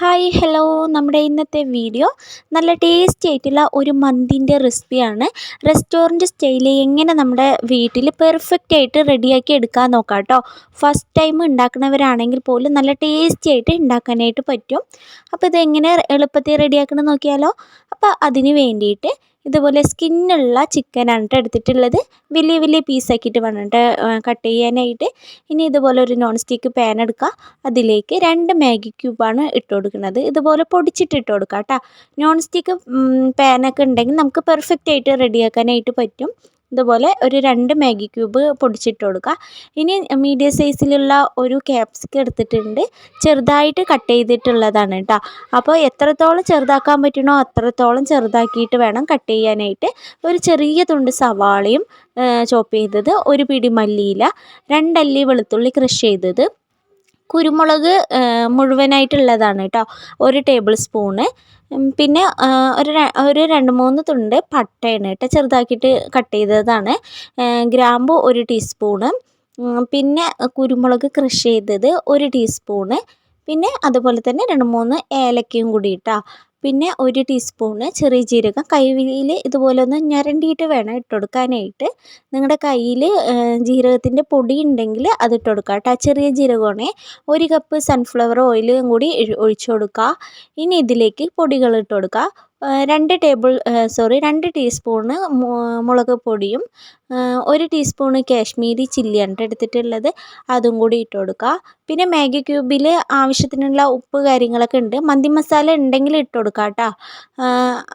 Hi hello. നമ്മുടെ ഇന്നത്തെ video നല്ല ടേസ്റ്റി ആയിട്ടുള്ള ഒരു മന്തിന്റെ റെസിപ്പിയാണ്. റെസ്റ്റോറന്റ് സ്റ്റൈലിൽ എങ്ങനെ നമ്മുടെ വീട്ടിൽ പെർഫെക്റ്റ് ആയിട്ട് റെഡിയാക്കി എടുക്കാൻ നോക്കാം കേട്ടോ ഫസ്റ്റ് ടൈം ഉണ്ടാക്കുന്നവരാണെങ്കിൽ പോലും നല്ല ടേസ്റ്റി ആയിട്ട് ഉണ്ടാക്കാനായിട്ട് പറ്റും. അപ്പോൾ ഇതെങ്ങനെ എളുപ്പത്തിൽ റെഡിയാക്കണം നോക്കിയാലോ. അപ്പോൾ അതിന് വേണ്ടിയിട്ട് ഇതുപോലെ സ്കിന്നുള്ള ചിക്കനാണ് കേട്ടോ എടുത്തിട്ടുള്ളത്. വലിയ വലിയ പീസാക്കിയിട്ട് വേണം കേട്ടോ ചെയ്യാനായിട്ട്. ഇനി ഇതുപോലെ ഒരു നോൺ സ്റ്റിക്ക് പാൻ എടുക്കുക അതിലേക്ക് രണ്ട് മാഗി ക്യൂബാണ് ഇട്ട് കൊടുക്കുന്നത്. ഇതുപോലെ പൊടിച്ചിട്ട് ഇട്ട് കൊടുക്കുക കേട്ടോ നോൺ സ്റ്റിക്ക് പാനൊക്കെ ഉണ്ടെങ്കിൽ നമുക്ക് പെർഫെക്റ്റ് ആയിട്ട് റെഡിയാക്കാനായിട്ട് പറ്റും. ഇതുപോലെ ഒരു രണ്ട് മാഗി ക്യൂബ് പൊടിച്ചിട്ട് കൊടുക്കുക. ഇനി മീഡിയം സൈസിലുള്ള ഒരു ക്യാപ്സിക്കം എടുത്തിട്ടുണ്ട്. ചെറുതായിട്ട് കട്ട് ചെയ്തിട്ടുള്ളതാണ് കേട്ടോ. അപ്പോൾ എത്രത്തോളം ചെറുതാക്കാൻ പറ്റണോ അത്രത്തോളം ചെറുതാക്കിയിട്ട് വേണം കട്ട് ചെയ്യാനായിട്ട്. ഒരു ചെറിയ തുണ്ട് സവാളയും ചോപ്പ് ചെയ്തത് ഒരു പിടി മല്ലിയില രണ്ടല്ലി വെളുത്തുള്ളി ക്രഷ് ചെയ്തത്. കുരുമുളക് മുഴുവനായിട്ടുള്ളതാണ് കേട്ടോ. ഒരു ടേബിൾ സ്പൂണ്. പിന്നെ ഒരു ഒരു രണ്ട് മൂന്ന് തുണ്ട് പട്ടയാണ് കേട്ടോ ചെറുതാക്കിയിട്ട് കട്ട് ചെയ്തതാണ്. ഗ്രാമ്പു ഒരു ടീസ്പൂണ്. പിന്നെ കുരുമുളക് ക്രഷ് ചെയ്തത് ഒരു ടീസ്പൂണ്. പിന്നെ അതുപോലെ തന്നെ രണ്ട് മൂന്ന് ഏലക്കയും കൂടി ഇട്ടാ. പിന്നെ ഒരു ടീസ്പൂണ് ചെറിയ ജീരകം. കൈയിൽ ഇതുപോലെ ഒന്ന് ഞരണ്ടിയിട്ട് വേണം ഇട്ട് കൊടുക്കാനായിട്ട് നിങ്ങളുടെ കയ്യിൽ ജീരകത്തിന്റെ പൊടി ഉണ്ടെങ്കിൽ അത് ഇട്ട് കൊടുക്കുക കേട്ടോ. ചെറിയ ജീരകമാണേ. ഒരു കപ്പ് സൺഫ്ലവർ ഓയിലും കൂടി ഒഴിച്ചു കൊടുക്കുക ഇനി ഇതിലേക്ക് പൊടികൾ ഇട്ട് കൊടുക്കുക രണ്ട് ടേബിൾ സോറി രണ്ട് ടീസ്പൂണ് മുളക് പൊടിയും ഒരു ടീസ്പൂണ് കാശ്മീരി ചില്ലിയാണ് എടുത്തിട്ടുള്ളത്. അതും കൂടി ഇട്ട് കൊടുക്കുക. പിന്നെ മാഗി ക്യൂബിൽ ആവശ്യത്തിനുള്ള ഉപ്പ് കാര്യങ്ങളൊക്കെ ഉണ്ട്. മന്തി മസാല ഉണ്ടെങ്കിൽ ഇട്ട് കൊടുക്കുക കേട്ടോ.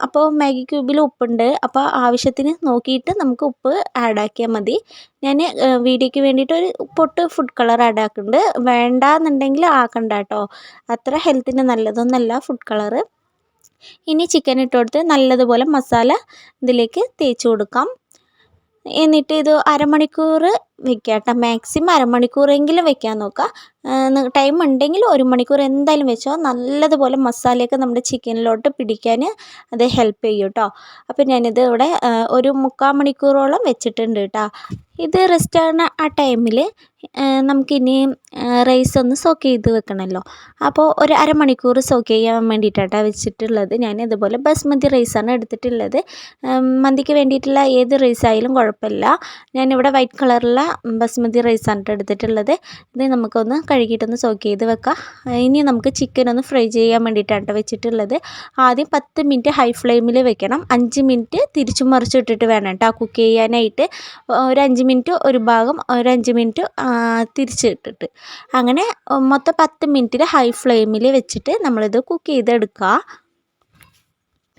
അപ്പോൾ മാഗി ക്യൂബിൽ ഉപ്പുണ്ട്. അപ്പോൾ ആവശ്യത്തിന് നോക്കിയിട്ട് നമുക്ക് ഉപ്പ് ആഡ് ആക്കിയാൽ മതി. ഞാൻ വീഡിയോയ്ക്ക് വേണ്ടിയിട്ട് ഒരു പൊട്ട് ഫുഡ് കളർ ആഡ് ആക്കുന്നുണ്ട്. വേണ്ടാന്നുണ്ടെങ്കിൽ ആക്കണ്ട കേട്ടോ. അത്ര ഹെൽത്തിന് നല്ലതൊന്നല്ല ഫുഡ് കളറ് ഇനി ചിക്കൻ ഇട്ട് കൊടുത്ത് നല്ലതുപോലെ മസാല ഇതിലേക്ക് തേച്ച് കൊടുക്കാം. എന്നിട്ട് ഇത് അരമണിക്കൂർ വെക്കുക കേട്ടോ മാക്സിമം അരമണിക്കൂറെങ്കിലും വെക്കാൻ നോക്കുക. ടൈം ഉണ്ടെങ്കിൽ ഒരു മണിക്കൂർ എന്തായാലും വെച്ചോ. നല്ലതുപോലെ മസാലയൊക്കെ നമ്മുടെ ചിക്കനിലോട്ട് പിടിക്കാൻ അത് ഹെൽപ്പ് ചെയ്യും കേട്ടോ അപ്പോൾ ഞാനിത് ഇവിടെ ഒരു മുക്കാൽ മണിക്കൂറോളം വെച്ചിട്ടുണ്ട് കേട്ടോ ഇത് റെസ്റ്റ് ആകുന്ന ആ ടൈമിൽ നമുക്കിനി റൈസ് ഒന്ന് സോക്ക് ചെയ്ത് വെക്കണമല്ലോ അപ്പോൾ ഒരു അരമണിക്കൂർ സോക്ക് ചെയ്യാൻ വേണ്ടിയിട്ടാണ് വെച്ചിട്ടുള്ളത്. ഞാൻ ഇതുപോലെ ബസ്മതി റൈസാണ് എടുത്തിട്ടുള്ളത്. മന്തിക്ക് വേണ്ടിയിട്ടുള്ള ഏത് റൈസ് ആയാലും കുഴപ്പമില്ല. ഞാനിവിടെ വൈറ്റ് കളറുള്ള ബസ്മതി റൈസാണ് എടുത്തിട്ടുള്ളത്. ഇത് നമുക്കൊന്ന് കഴുകിയിട്ടൊന്ന് സോക്ക് ചെയ്ത് വെക്കാം. ഇനി നമുക്ക് ചിക്കൻ ഒന്ന് ഫ്രൈ ചെയ്യാൻ വേണ്ടിയിട്ടാണ് കേട്ടോ വെച്ചിട്ടുള്ളത്. ആദ്യം പത്ത് മിനിറ്റ് ഹൈ ഫ്ലെയിമിൽ വെക്കണം. അഞ്ച് മിനിറ്റ് തിരിച്ചു മറിച്ചിട്ടിട്ട് വേണം കേട്ടോ കുക്ക് ചെയ്യാനായിട്ട് ഒരു അഞ്ച് മിനിറ്റ് ഒരു ഭാഗം ഒരു അഞ്ച് മിനിറ്റ് തിരിച്ചിട്ടിട്ട് അങ്ങനെ മൊത്തം പത്ത് മിനിറ്റിൽ ഹൈ ഫ്ലെയിമിൽ വെച്ചിട്ട് നമ്മളിത് കുക്ക് ചെയ്തെടുക്കുക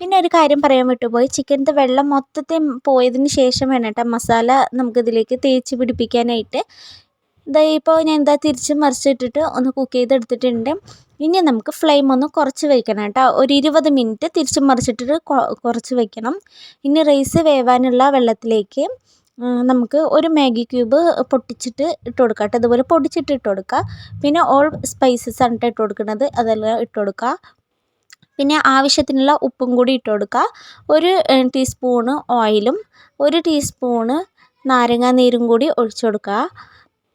പിന്നെ ഒരു കാര്യം പറയാൻ വിട്ടുപോയി. ചിക്കന്റെ വെള്ളം മൊത്തത്തിൽ പോയതിന് ശേഷം വേണം കേട്ടോ മസാല നമുക്കിതിലേക്ക് തേച്ച് പിടിപ്പിക്കാനായിട്ട്. ദാ ഇപ്പോൾ ഞാൻ എന്താ തിരിച്ച് മറിച്ചിട്ടിട്ട് ഒന്ന് കുക്ക് ചെയ്തെടുത്തിട്ടുണ്ട്. ഇനി നമുക്ക് ഫ്ലെയിം ഒന്ന് കുറച്ച് വയ്ക്കണം കേട്ടോ ഒരു ഇരുപത് മിനിറ്റ് തിരിച്ച് മറിച്ചിട്ടിട്ട് കുറച്ച് വയ്ക്കണം ഇനി റൈസ് വേവാനുള്ള വെള്ളത്തിലേക്ക് നമുക്ക് ഒരു മാഗി ക്യൂബ് പൊട്ടിച്ചിട്ട് ഇട്ട് കൊടുക്കുക കേട്ടോ ഇതുപോലെ പൊടിച്ചിട്ട് ഇട്ട് കൊടുക്കുക പിന്നെ ഓൾ സ്പൈസസ് ആണ് ഇട്ട് കൊടുക്കുന്നത്. അതെല്ലാം ഇട്ട് കൊടുക്കുക പിന്നെ ആവശ്യത്തിനുള്ള ഉപ്പും കൂടി ഇട്ട് കൊടുക്കുക. ഒരു ടീസ്പൂണ് ഓയിലും ഒരു ടീസ്പൂണ് നാരങ്ങാ നീരും കൂടി ഒഴിച്ചു കൊടുക്കുക.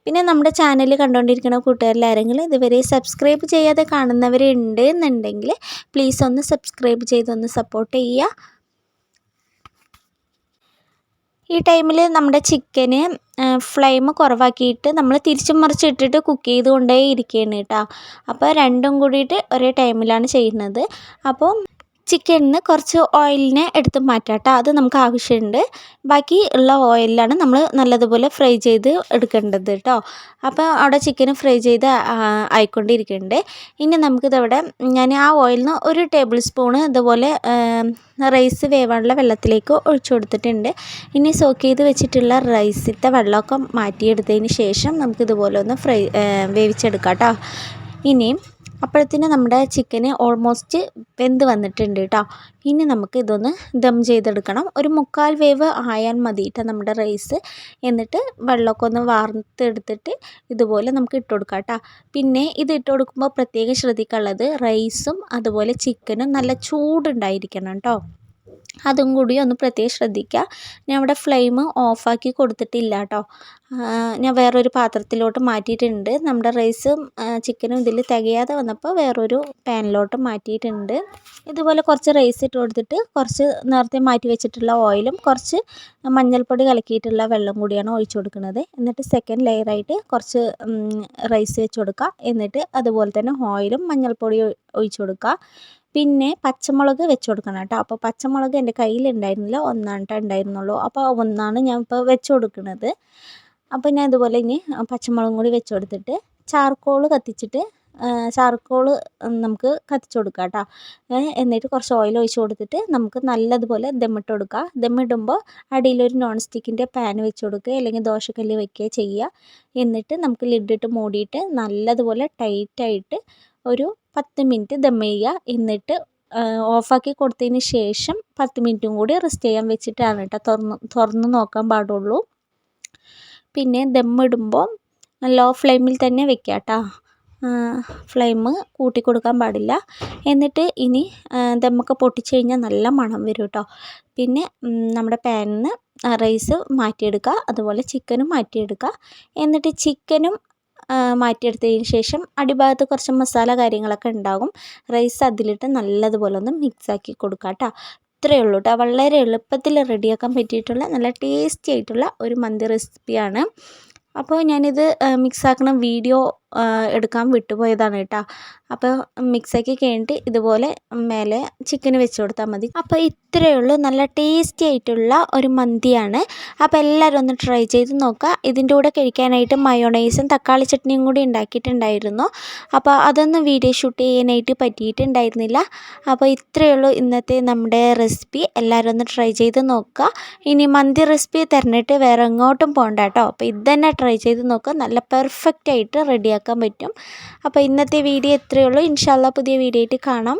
പിന്നെ നമ്മുടെ ചാനൽ കണ്ടുകൊണ്ടിരിക്കുന്ന കൂട്ടുകാരിൽ ആരെങ്കിലും ഇതുവരെ സബ്സ്ക്രൈബ് ചെയ്യാതെ കാണുന്നവരുണ്ട് എന്നുണ്ടെങ്കിൽ പ്ലീസ് ഒന്ന് സബ്സ്ക്രൈബ് ചെയ്തൊന്ന് സപ്പോർട്ട് ചെയ്യുക. ഈ ടൈമിൽ നമ്മുടെ ചിക്കന് ഫ്ലെയിം കുറവാക്കിയിട്ട് നമ്മൾ തിരിച്ചും മറിച്ചിട്ടിട്ട് കുക്ക് ചെയ്ത് കൊണ്ടേ ഇരിക്കുകയാണ് കേട്ടോ അപ്പോൾ രണ്ടും കൂടിയിട്ട് ഒരേ ടൈമിലാണ് ചെയ്യുന്നത്. അപ്പോൾ ചിക്കനിൽ കുറച്ച് ഓയിലിനെ എടുത്ത് മാറ്റാം കേട്ടോ അത് നമുക്ക് ആവശ്യമുണ്ട്. ബാക്കി ഉള്ള ഓയിലാണ് നമ്മൾ നല്ലതുപോലെ ഫ്രൈ ചെയ്ത് എടുക്കേണ്ടത് കേട്ടോ അപ്പോൾ അവിടെ ചിക്കൻ ഫ്രൈ ചെയ്ത് ആയിക്കൊണ്ടിരിക്കുന്നുണ്ട്. ഇനി നമുക്കിതവിടെ ഞാൻ ആ ഓയിലിൽ നിന്ന് ഒരു ടേബിൾ സ്പൂണ് ഇതുപോലെ റൈസ് വേവാനുള്ള വെള്ളത്തിലേക്ക് ഒഴിച്ചു കൊടുത്തിട്ടുണ്ട്. ഇനി സോക്ക് ചെയ്ത് വെച്ചിട്ടുള്ള റൈസിന്റെ വെള്ളമൊക്കെ മാറ്റിയെടുത്തതിന് ശേഷം നമുക്കിതുപോലെ ഒന്ന് ഫ്രൈ വേവിച്ചെടുക്കാം കേട്ടോ ഇനിയും അപ്പോഴത്തേന് നമ്മുടെ ചിക്കന് ഓൾമോസ്റ്റ് വെന്ത് വന്നിട്ടുണ്ട് കേട്ടോ ഇനി നമുക്ക് ഇതൊന്ന് ദം ചെയ്തെടുക്കണം. ഒരു മുക്കാൽ വേവ് ആയാൽ മതി കേട്ടോ നമ്മുടെ റൈസ് എന്നിട്ട് വെള്ളമൊക്കെ ഒന്ന് വാർത്തെടുത്തിട്ട് ഇതുപോലെ നമുക്ക് ഇട്ട് കൊടുക്കാം കേട്ടോ പിന്നെ ഇത് ഇട്ട് കൊടുക്കുമ്പോൾ പ്രത്യേകം ശ്രദ്ധിക്കാനുള്ളത് റൈസും അതുപോലെ ചിക്കനും നല്ല ചൂടുണ്ടായിരിക്കണം കേട്ടോ അതും കൂടി ഒന്ന് പ്രത്യേകം ശ്രദ്ധിക്കുക. ഞാൻ ഇവിടെ ഫ്ലെയിം ഓഫാക്കി കൊടുത്തിട്ടില്ല കേട്ടോ ഞാൻ വേറൊരു പാത്രത്തിലോട്ട് മാറ്റിയിട്ടുണ്ട്. നമ്മുടെ റൈസും ചിക്കനും ഇതിൽ തികയാതെ വന്നപ്പോൾ വേറൊരു പാനിലോട്ട് മാറ്റിയിട്ടുണ്ട്. ഇതുപോലെ കുറച്ച് റൈസ് ഇട്ട് കൊടുത്തിട്ട് കുറച്ച് നേരത്തെ മാറ്റി വെച്ചിട്ടുള്ള ഓയിലും കുറച്ച് മഞ്ഞൾപ്പൊടി കലക്കിയിട്ടുള്ള വെള്ളം കൂടിയാണ് ഒഴിച്ചു കൊടുക്കുന്നത്. എന്നിട്ട് സെക്കൻഡ് ലെയറായിട്ട് കുറച്ച് റൈസ് വെച്ച് കൊടുക്കുക. എന്നിട്ട് അതുപോലെ തന്നെ ഓയിലും മഞ്ഞൾപ്പൊടി ഒഴിച്ചു കൊടുക്കുക. പിന്നെ പച്ചമുളക് വെച്ച് കൊടുക്കണം കേട്ടോ. അപ്പോൾ പച്ചമുളക് എന്റെ കയ്യിലുണ്ടായിരുന്നില്ല ഒന്നാണ് കേട്ടോ ഉണ്ടായിരുന്നുള്ളൂ. അപ്പോൾ ഒന്നാണ് ഞാൻ ഇപ്പോൾ വെച്ച് കൊടുക്കുന്നത് അപ്പോൾ ഞാൻ ഇതുപോലെ ഇനി പച്ചമുളകും കൂടി വെച്ച് കൊടുത്തിട്ട് ചാർക്കോൾ കത്തിച്ചിട്ട് ചാർക്കോൾ നമുക്ക് കത്തിച്ച് കൊടുക്കാം കേട്ടോ എന്നിട്ട് കുറച്ച് ഓയിൽ ഒഴിച്ച് കൊടുത്തിട്ട് നമുക്ക് നല്ലതുപോലെ ദമ്മിട്ട് കൊടുക്കുക ദമ്മിടുമ്പോൾ അടിയിലൊരു നോൺ സ്റ്റിക്കിന്റെ പാൻ വെച്ച് കൊടുക്കുക അല്ലെങ്കിൽ ദോശക്കല്ല് വെക്കുക ചെയ്യുക. എന്നിട്ട് നമുക്ക് ലിഡിട്ട് മൂടിയിട്ട് നല്ലതുപോലെ ടൈറ്റായിട്ട് ഒരു പത്ത് മിനിറ്റ് ദം ചെയ്യുക. എന്നിട്ട് ഓഫാക്കി കൊടുത്തതിന് ശേഷം പത്ത് മിനിറ്റും കൂടി റെസ്റ്റ് ചെയ്യാൻ വെച്ചിട്ടാണ് കേട്ടോ തുറന്ന് തുറന്ന് നോക്കാൻ പാടുള്ളൂ. പിന്നെ ദം ദമ്മിടുമ്പോൾ ലോ ഫ്ലെയിമിൽ തന്നെ വെക്കുക കേട്ടോ. ഫ്ലെയിം കൂട്ടി കൊടുക്കാൻ പാടില്ല. എന്നിട്ട് ഇനി ദമ്മൊക്കെ പൊട്ടിച്ച് കഴിഞ്ഞാൽ നല്ല മണം വരും കേട്ടോ. പിന്നെ നമ്മുടെ പാനിൽ നിന്ന് റൈസ് മാറ്റിയെടുക്കുക. അതുപോലെ ചിക്കനും മാറ്റിയെടുക്കുക. എന്നിട്ട് ചിക്കനും മാറ്റിയെടുത്തതിന് ശേഷം അടിഭാഗത്ത് കുറച്ച് മസാല കാര്യങ്ങളൊക്കെ ഉണ്ടാകും. റൈസ് അതിലിട്ട് നല്ലതുപോലെ ഒന്ന് മിക്സാക്കി കൊടുക്കുക കേട്ടോ. ഇത്രയേ ഉള്ളൂ കേട്ടോ. വളരെ എളുപ്പത്തിൽ റെഡിയാക്കാൻ പറ്റിയിട്ടുള്ള നല്ല ടേസ്റ്റി ആയിട്ടുള്ള ഒരു മന്തി റെസിപ്പിയാണ് അപ്പോൾ ഞാനിത് മിക്സാക്കണ വീഡിയോ എടുക്കാൻ വിട്ടുപോയതാണ് കേട്ടോ. അപ്പോൾ മിക്സാക്കി കഴിഞ്ഞിട്ട് ഇതുപോലെ മേലെ ചിക്കൻ വെച്ച് കൊടുത്താൽ മതി. അപ്പോൾ ഇത്രയേ ഉള്ളൂ. നല്ല ടേസ്റ്റി ആയിട്ടുള്ള ഒരു മന്തിയാണ്. അപ്പോൾ എല്ലാവരും ഒന്ന് ട്രൈ ചെയ്ത് നോക്കുക. ഇതിന്റെ കൂടെ കഴിക്കാനായിട്ട് മയോണൈസും തക്കാളി ചട്നിയും കൂടി ഉണ്ടാക്കിയിട്ടുണ്ടായിരുന്നു. അപ്പോൾ അതൊന്നും വീഡിയോ ഷൂട്ട് ചെയ്യാനായിട്ട് പറ്റിയിട്ടുണ്ടായിരുന്നില്ല. അപ്പോൾ ഇത്രയേ ഉള്ളൂ ഇന്നത്തെ നമ്മുടെ റെസിപ്പി എല്ലാവരും ഒന്ന് ട്രൈ ചെയ്ത് നോക്കുക. ഇനി മന്തി റെസിപ്പി തിരഞ്ഞിട്ട് വേറെ എങ്ങോട്ടും പോകണ്ട കേട്ടോ. അപ്പോൾ ഇത് തന്നെ ട്രൈ ചെയ്ത് നോക്കുക. നല്ല പെർഫെക്റ്റ് ആയിട്ട് റെഡിയാക്കാൻ പറ്റും. അപ്പോൾ ഇന്നത്തെ വീഡിയോ ഇത്രയേ ഉള്ളൂ. ഇൻഷാല്ല പുതിയ വീഡിയോ ആയിട്ട് കാണാം.